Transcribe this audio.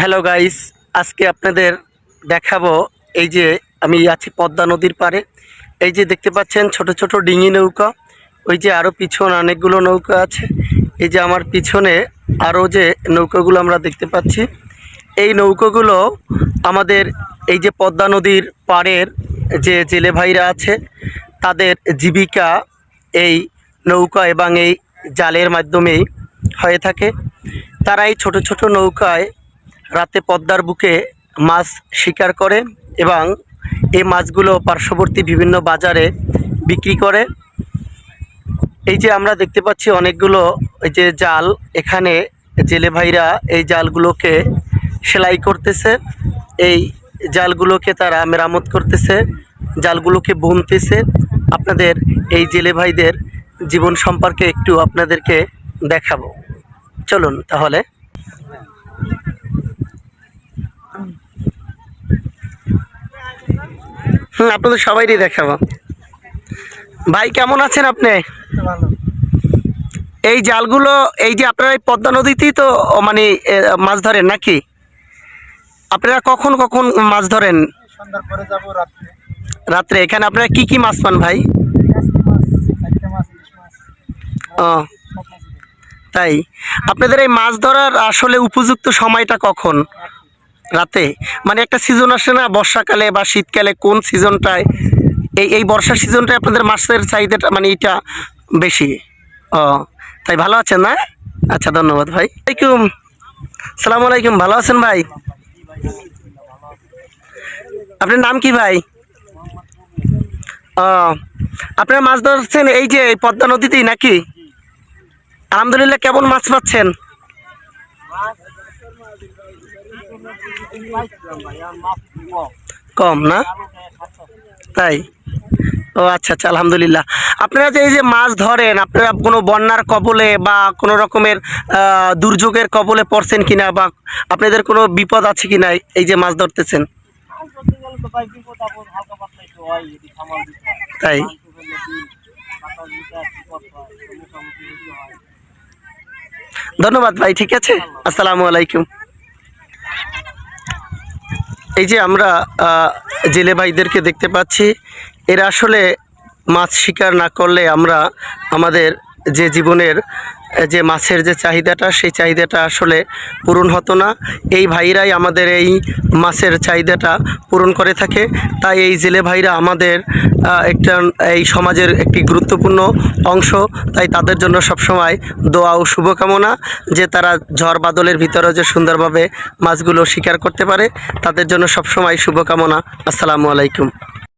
Hello guys আজকে আপনাদের দেখাবো এই যে আমি আছি পদ্মা নদীর পারে এই যে দেখতে পাচ্ছেন ছোট ছোট ডিঙি নৌকা। ওই যে আরও পিছনে অনেকগুলো নৌকা আছে। এই যে আমার পিছনে আরও যে নৌকাগুলো আমরা দেখতে পাচ্ছি। এই নৌকাগুলো আমাদের এই যে পদ্মা নদীর পাড়ের যে জেলে ভাইরা আছে, তাদের জীবিকা এই নৌকা এবং এই জালের মাধ্যমেই হয়ে থাকে। তারা এই ছোট ছোট নৌকায় রাতে পদ্মার বুকে মাছ শিকার করে এবং এই মাছগুলো পার্শ্ববর্তী বিভিন্ন বাজারে বিক্রি করে। এই যে আমরা দেখতে পাচ্ছি অনেকগুলো এই যে জাল, এখানে জেলে ভাইরা এই জালগুলোকে সেলাই করতেছে। এই জালগুলোকে তারা মেরামত করতেছে, জালগুলোকে বুনতেছে। আপনাদের এই জেলে ভাইদের জীবন সম্পর্কে একটু আপনাদেরকে দেখাবো। চলুন তাহলে। আপনাদের সবাইরই দেখাবো। ভাই, কেমন আছেন আপনি? এই জালগুলো, এই যে আপনারা এই পদ্মা নদীতেই তো মানে মাছ ধরেন নাকি? আপনারা কখন কখন মাছ ধরেন? রাত্রে। এখানে আপনারা কি কি মাছ পান ভাই? ও, তাই। আপনাদের এই মাছ ধরার আসলে উপযুক্ত সময়টা কখন? রাতে? মানে একটা সিজন আসে না বর্ষাকালে বা শীতকালে, কোন সিজনটায় এই এই বর্ষার সিজনটায় আপনাদের মাছের চাহিদাটা মানে এটা বেশি? ও, তাই ভালো আছেন না? আচ্ছা ধন্যবাদ ভাই। আলাইকুম সালাম আলাইকুম ভালো আছেন ভাই? আপনার নাম কি ভাই? ও, আপনারা মাছ ধরছেন এই যে পদ্মা নদীতেই নাকি? আলহামদুলিল্লাহ, কেমন মাছ পাচ্ছেন? কম না? তাই? ও আচ্ছা আচ্ছা আলহামদুলিল্লাহ। আপনারা যে এই যে মাছ ধরেন, আপনারা কোনো বন্যার কবলে বা কোনো রকমের দুর্যোগের কবলে পড়ছেন কিনা বা আপনাদের কোনো বিপদ আছে কিনা এই যে মাছ ধরতেছেন? তাই? ধন্যবাদ ভাই, ঠিক আছে? আসসালামু আলাইকুম। এই যে আমরা জেলে ভাইদেরকে দেখতে পাচ্ছি, এরা আসলে মাছ শিকার না করলে আমরা আমাদের যে জীবনের যে মাছের যে চাহিদাটা, সেই চাহিদাটা আসলে পূরণ হতো না। এই ভাইরাই আমাদের এই মাছের চাহিদাটা পূরণ করে থাকে। তাই এই জেলে ভাইরা আমাদের একটা, এই সমাজের একটি গুরুত্বপূর্ণ অংশ। তাই তাদের জন্য সবসময় দোয়া ও শুভকামনা যে তারা ঝড় বাদলের ভিতরে যে সুন্দরভাবে মাছগুলো শিকার করতে পারে, তাদের জন্য সবসময় শুভকামনা। আসসালামু আলাইকুম।